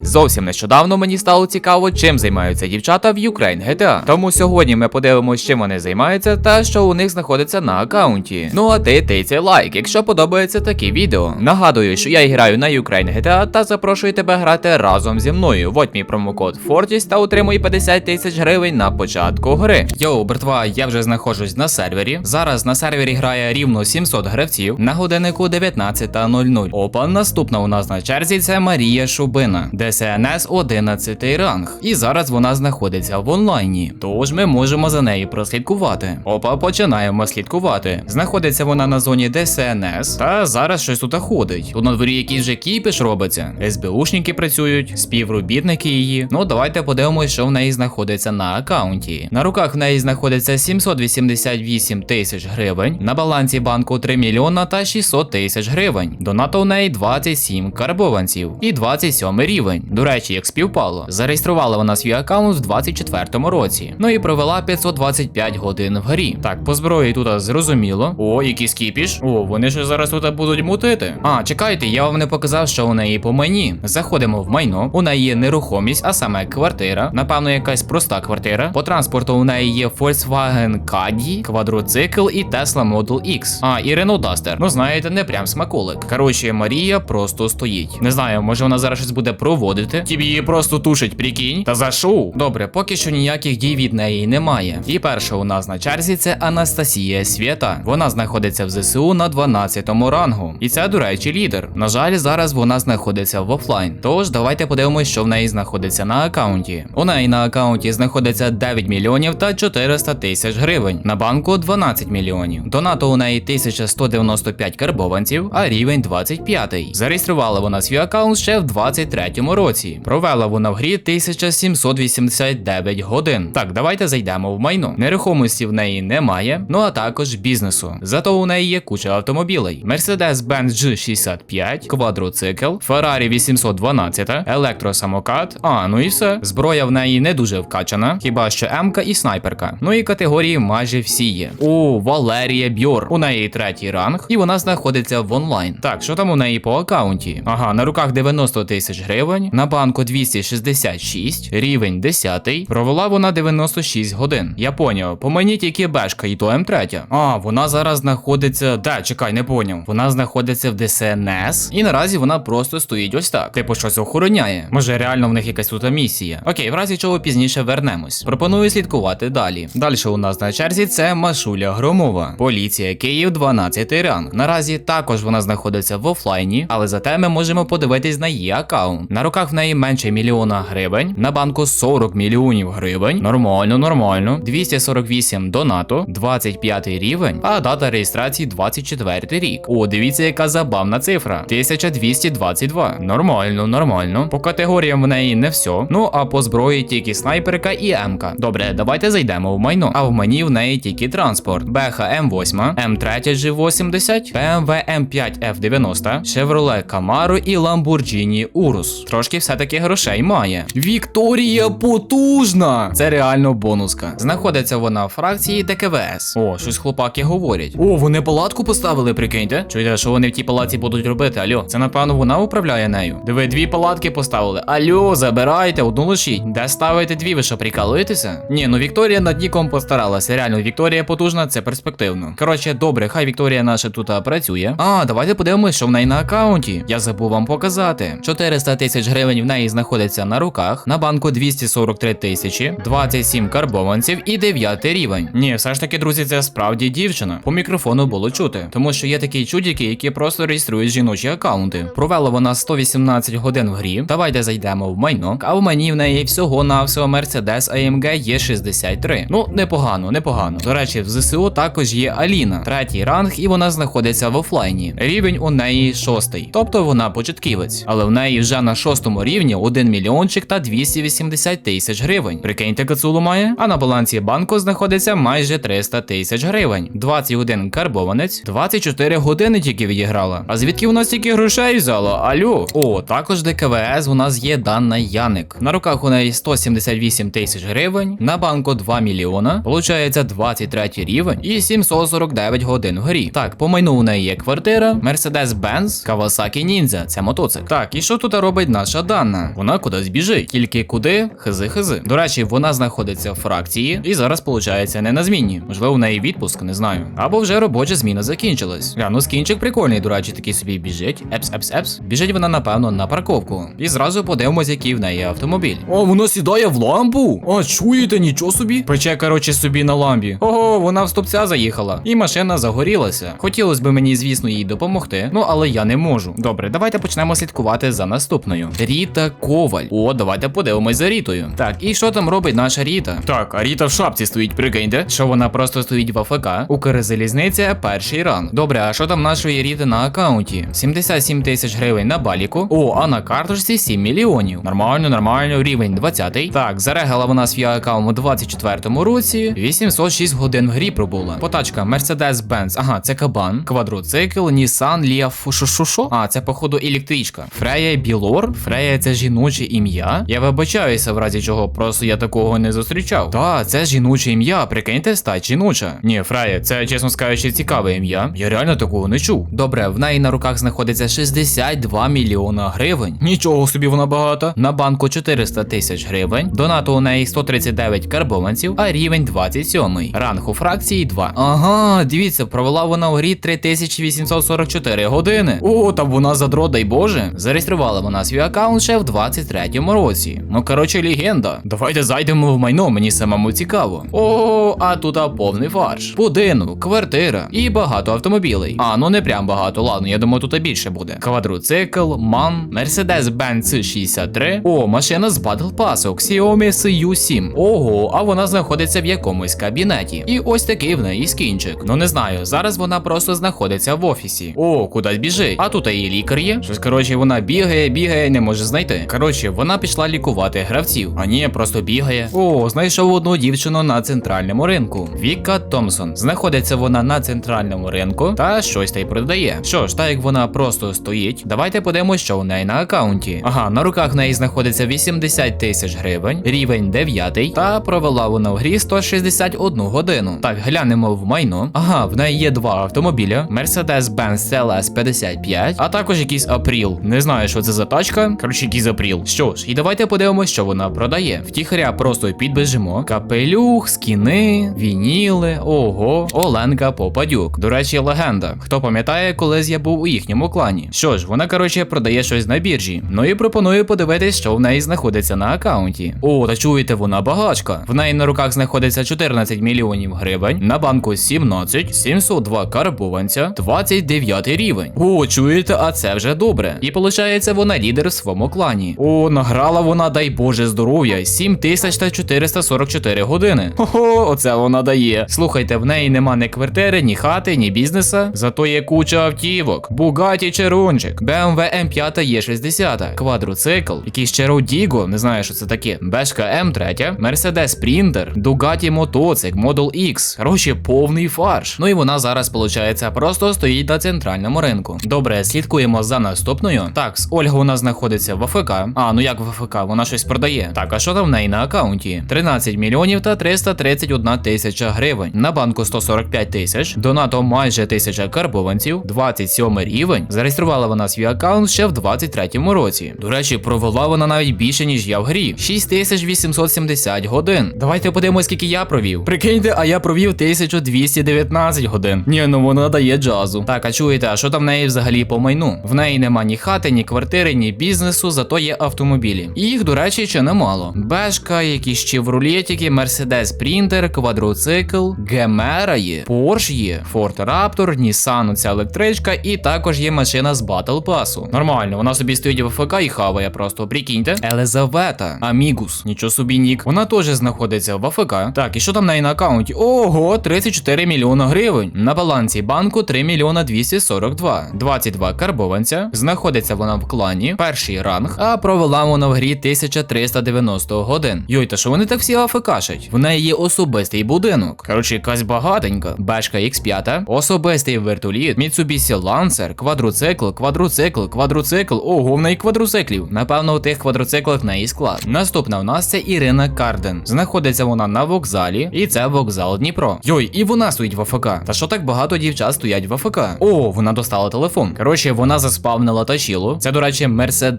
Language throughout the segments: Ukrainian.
Зовсім нещодавно мені стало цікаво, чим займаються дівчата в Ukraine GTA. Тому сьогодні ми подивимося, чим вони займаються та що у них знаходиться на аккаунті. Ну а ти тицяй лайк, якщо подобається таке відео. Нагадую, що я граю на Ukraine GTA та запрошую тебе грати разом зі мною. Вводь мій промокод Fortis та отримуй 50 тисяч гривень на початку гри. Йоу, братва, я вже знаходжусь на сервері. Зараз на сервері грає рівно 700 гравців на годиннику 19.00. Опа, наступна у нас на черзі це Марія Шубина. ДСНС 11 ранг. І зараз вона знаходиться в онлайні. Тож ми можемо за нею прослідкувати. Опа, починаємо слідкувати. Знаходиться вона на зоні ДСНС, та зараз щось тут ходить. Тут на дворі якийсь вже кіпіш робиться. СБУшники працюють, співробітники її. Ну давайте подивимось, що в неї знаходиться на аккаунті. На руках в неї знаходиться 788 тисяч гривень, на балансі банку 3 мільйона та 600 тисяч гривень. Донато у неї 27 карбованців і 27 рівень. До речі, як співпало, зареєструвала вона свій аккаунт в 24-му році. Ну і провела 525 годин в грі. Так, по зброї тут зрозуміло. О, який скіпіш. О, вони ж зараз тут будуть мутити. А, чекайте, я вам не показав, що у неї по мені. Заходимо в майно. У неї є нерухомість, а саме квартира. Напевно, якась проста квартира. По транспорту у неї є Volkswagen Caddy, квадроцикл і Tesla Model X. А, і Renault Duster. Ну знаєте, не прям смаколик. Коротше, Марія просто стоїть. Не знаю, може вона зараз щось буде проводити. Ті її просто тушить, прикинь. Та за шоу. Добре, поки що ніяких дій від неї немає. І перша у нас на черзі це Анастасія Свята. Вона знаходиться в ЗСУ на 12-му рангу. І це, до речі, лідер. На жаль, зараз вона знаходиться в офлайн. Тож давайте подивимось, що в неї знаходиться на аккаунті. У неї на аккаунті знаходиться 9 мільйонів та 400 тисяч гривень. На банку 12 мільйонів. Донато у неї 1195 карбованців, а рівень 25. Зареєструвала вона свій аккаунт ще в 23-му році. Провела вона в грі 1789 годин. Так, давайте зайдемо в майно. Нерухомості в неї немає, ну а також бізнесу. Зато у неї є куча автомобілей: Mercedes-Benz G65, квадроцикл, Ferrari 812, електросамокат. А, ну і все. Зброя в неї не дуже вкачана, хіба що М-ка і снайперка. Ну і категорії майже всі є. О, Валерія Бьор. У неї третій ранг, і вона знаходиться в онлайн. Так, що там у неї по аккаунті? Ага, на руках 90 тисяч гривень, на банку 266, рівень 10. Провела вона 96 годин. Я поняв, по тільки бешка, і то М3. А, вона зараз знаходиться. Де, чекай, не поняв. Вона знаходиться в ДСНС, і наразі вона просто стоїть ось так. Типу щось охороняє. Може, реально в них якась тут місія. Окей, в разі чого пізніше вернемось. Пропоную слідкувати далі. Далі у нас на черзі це Машуля Громова. Поліція Київ 12 ранг. Наразі також вона знаходиться в офлайні, але зате ми можемо подивитись на її аккаунт. На руках в неї менше мільйона гривень, на банку 40 мільйонів гривень. Нормально, нормально. 248 донато, 25 рівень, а дата реєстрації 24 рік. О, дивіться, яка забавна цифра. 1222. Нормально, нормально. По категоріям в неї не все. Ну а по зброї тільки снайперка і М-ка. Добре, давайте зайдемо в майно. А в мені в неї тільки транспорт. Беха М8, М3 G80, BMW M5 F90, Chevrolet Camaro і Lamborghini Urus. Трошки все-таки грошей має. Вікторія потужна! Це реально бонуска. Знаходиться вона в фракції ДКВС. О, щось хлопаки говорять. О, вони палатку поставили, прикиньте. Чуєте, що вони в тій палаці будуть робити? Альо, це напевно вона управляє нею. Диви, дві палатки поставили. Альо, забирайте, одну лишіть. Де ставите дві, ви що прикалуєтеся? Ні, ну Вікторія над ніком постаралася. Реально, Вікторія потужна, це перспективно. Коротше, добре, хай Вікторія наша тут працює. А, давайте подивимось, що в неї на аккаунті. Я забув вам показати. 400 тисяч гривень в неї знаходиться на руках, на банку 243 тисячі, 27 карбованців і 9 рівень. Ні, все ж таки, друзі, це справді дівчина. По мікрофону було чути, тому що є такі чудики, які просто реєструють жіночі аккаунти. Провела вона 118 годин в грі. Давайте зайдемо в майно. А в мені в неї всього на всього Mercedes AMG E63. Ну, непогано, непогано. До речі, в ЗСУ також є Аліна, третій ранг, і вона знаходиться в офлайні. Рівень у неї шостий, тобто вона початківець. Але в неї вже на шостому рівні 1 мільйончик та 280 тисяч гривень. Прикиньте, кацулу має. А на балансі банку знаходиться майже 300 тисяч гривень. 21 карбованець, 24 години тільки відіграла. А звідки у нас стільки грошей взяла? Алло? О, також ДКВС у нас є Дана Яник. На руках у неї 178 тисяч гривень, на банку 2 мільйона. Получається 23 рівень і 749 годин в грі. Так, по майну у неї є квартира, Mercedes-Benz, Kawasaki Ninja, це мотоцикл. Так, і що тут робить наш наша Дана. Вона кудись біжить. Тільки куди? Хизи хизи. До речі, вона знаходиться в фракції і зараз, виходить, не на зміні. Можливо, в неї відпуск, не знаю. Або вже робоча зміна закінчилась. Гля, ну скінчик прикольний, до речі, такий собі біжить. Епс, епс, епс. Біжить вона, напевно, на парковку. І зразу подивимось, який в неї автомобіль. О, воно сідає в лампу. А чуєте, нічого собі? Пече, короче, собі на ламбі. Ого, вона в стопця заїхала. І машина загорілася. Хотілося б мені, звісно, їй допомогти. Ну, але я не можу. Добре, давайте почнемо слідкувати за наступною. Ріта Коваль. О, давайте подивимось за Рітою. Так, і що там робить наша Ріта? Так, а Ріта в шапці стоїть, прикиньте, що вона просто стоїть в АФК. Укрзалізниця перший ранг. Добре, а що там нашої Ріти на аккаунті? 77 тисяч гривень на баліку. О, а на карточці 7 мільйонів. Нормально, нормально, рівень 20. Так, зарегала вона свій аккаунт у 24-му році. 806 годин в грі пробула. Потачка Mercedes-Benz. Ага, це кабан. Квадроцикл, Nissan, Lia Фушушушо. А, це походу електричка. Фрея Білор. Фрея це жіноче ім'я. Я вибачаюся, в разі чого, просто я такого не зустрічав. Та, це жіноче ім'я. Прикиньте, стать жіноча. Ні, Фрея, це чесно скажучи, цікаве ім'я. Я реально такого не чув. Добре, в неї на руках знаходиться 62 мільйона гривень. Нічого собі вона багата. На банку 400 тисяч гривень. Донату у неї 139 карбованців, а рівень 27. Ранг у фракції 2. Ага, дивіться, провела вона у грі 3844 години. О, та вона задро, дай Боже. Зареєструвала вона свій аккаунт ще в 23-му році. Ну, коротше, легенда. Давайте зайдемо в майно, мені самому цікаво. О, а тут повний фарш. Будинок, квартира і багато автомобілей. А, ну не прям багато, ладно, я думаю, тут і більше буде. Квадроцикл, ман, Mercedes-Benz C63. О, машина з Battle Pass, Xiaomi CU7. Ого, а вона знаходиться в якомусь кабінеті. І ось такий в неї скінчик. Ну не знаю, зараз вона просто знаходиться в офісі. О, кудись біжить. А тут її лікар є. Щось, коротше, вона бігає, бігає, не може знайти. Коротше, вона пішла лікувати гравців. А ні, просто бігає. О, знайшов одну дівчину на центральному ринку. Віка Томпсон. Знаходиться вона на центральному ринку та щось та й продає. Що ж, так як вона просто стоїть, давайте подивимось, що у неї на аккаунті. Ага, на руках в неї знаходиться 80 тисяч гривень, рівень 9, та провела вона в грі 161 годину. Так, глянемо в майно. Ага, в неї є два автомобіля: Mercedes-Benz CLS 55, а також якийсь Апріл. Не знаю, що це за тачка. Коротше, якийсь. Що ж, і давайте подивимось, що вона продає. Втіхаря просто підбежимо. Капелюх, скіни, вініли, ого, Оленка Попадюк. До речі, легенда. Хто пам'ятає, колись я був у їхньому клані. Що ж, вона, коротше, продає щось на біржі. Ну і пропоную подивитись, що в неї знаходиться на аккаунті. О, та чуєте, вона багачка. В неї на руках знаходиться 14 мільйонів гривень, на банку 17, 702 карбованця, 29 рівень. О, чуєте, а це вже добре. І виходить, вона лідер в своєму клані. О, награла вона, дай Боже здоров'я, 7444 години. Хо-хо, оце вона дає. Слухайте, в неї нема ні квартири, ні хати, ні бізнеса. Зато є куча автівок. Бугаті Черунчик, BMW M5 Е60, квадроцикл, якийсь Черодіго, не знаю, що це таке. Бешка М3, Mercedes Sprinter, Dugatti Мотоцик, Model X. Короче, повний фарш. Ну і вона зараз, виходить, просто стоїть на центральному ринку. Добре, слідкуємо за наступною. Так, Ольга у нас знаходиться в АФК. А, ну як в АФК, вона щось продає. Так, а що там в неї на аккаунті? 13 мільйонів та 331 тисяча гривень. На банку 145 тисяч, донатом майже тисяча карбованців, 27 рівень. Зареєструвала вона свій аккаунт ще в 23-му році. До речі, провела вона навіть більше, ніж я в грі. 6870 годин. Давайте подивимось, скільки я провів. Прикиньте, а я провів 1219 годин. Ні, ну вона дає джазу. Так, а чуєте, а що там в неї взагалі по майну? В неї нема ні хати, ні квартири, ні бізнесу, зато є автомобілі. Їх, до речі, ще немало. Бешка, якісь чевролетики, Mercedes Sprinter, квадроцикл, Гемера є, Porsche є, Ford Raptor, Nissan, ця електричка, і також є машина з Battle Pass. Нормально, вона собі стоїть в ФК і хаває просто. Прикиньте. Елизавета, Амігус, нічого собі нік. Вона теж знаходиться в АФК. Так, і що там в неї на аккаунті? Ого, 34 мільйона гривень. На балансі банку 3 мільйона 242. 22 карбованця. Знаходиться вона в клані, перший ранг, а провела вона в грі 1390 годин. Йой, та що вони так всі АФКшать? В неї є особистий будинок. Коротше, якась багатенька. Бешка X5, особистий вертоліт, Mitsubishi Lancer, квадроцикл, квадроцикл, квадроцикл. Ого, в неї квадроциклів. Напевно, у тих квадроциклах в неї склад. Наступна у нас це Ірина Карден. Знаходиться вона на вокзалі, і це вокзал Дніпро. Йой, і вона стоїть в АФК. Та що так багато дівчат стоять в АФК? О, вона достала телефон. Коротше, вона заспавнила тачілу. Це, до речі,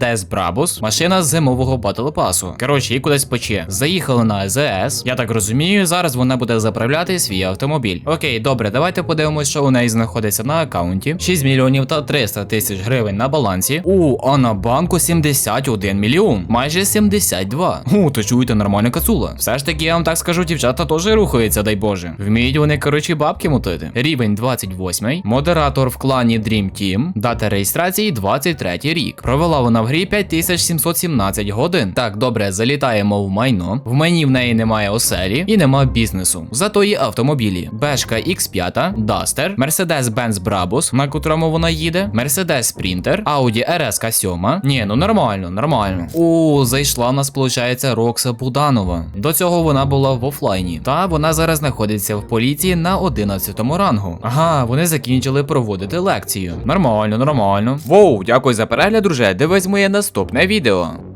Mercedes Брабус, машина з зимового батл пасу. Коротше, її кудись пече. Заїхали на АЗС. Я так розумію, зараз вона буде заправляти свій автомобіль. Окей, добре, давайте подивимось, що у неї знаходиться на аккаунті. 6 мільйонів та 300 тисяч гривень на балансі. У, а на банку 71 мільйон. Майже 72. У, то чуєте, нормальна кацула. Все ж таки, я вам так скажу, дівчата теж рухаються, дай Боже. Вміють вони, коротше, бабки мутити. Рівень 28. Модератор в клані Dream Team. Дата реєстрації 23 рік. Провела вона в грі 5717 годин. Так, добре, залітаємо в майно. В мені в неї немає оселі і нема бізнесу. Зато є автомобілі. Бешка X5, Duster, Mercedes-Benz Brabus, на котрому вона їде, Mercedes Sprinter, Audi RS 7. Ні, ну нормально, нормально. О, зайшла в нас, виходить, Рокса Буданова. До цього вона була в офлайні. Та вона зараз знаходиться в поліції на 11 рангу. Ага, вони закінчили проводити лекцію. Нормально, нормально. Воу, дякую за перегляд, друже. Дивись моє наступне відео.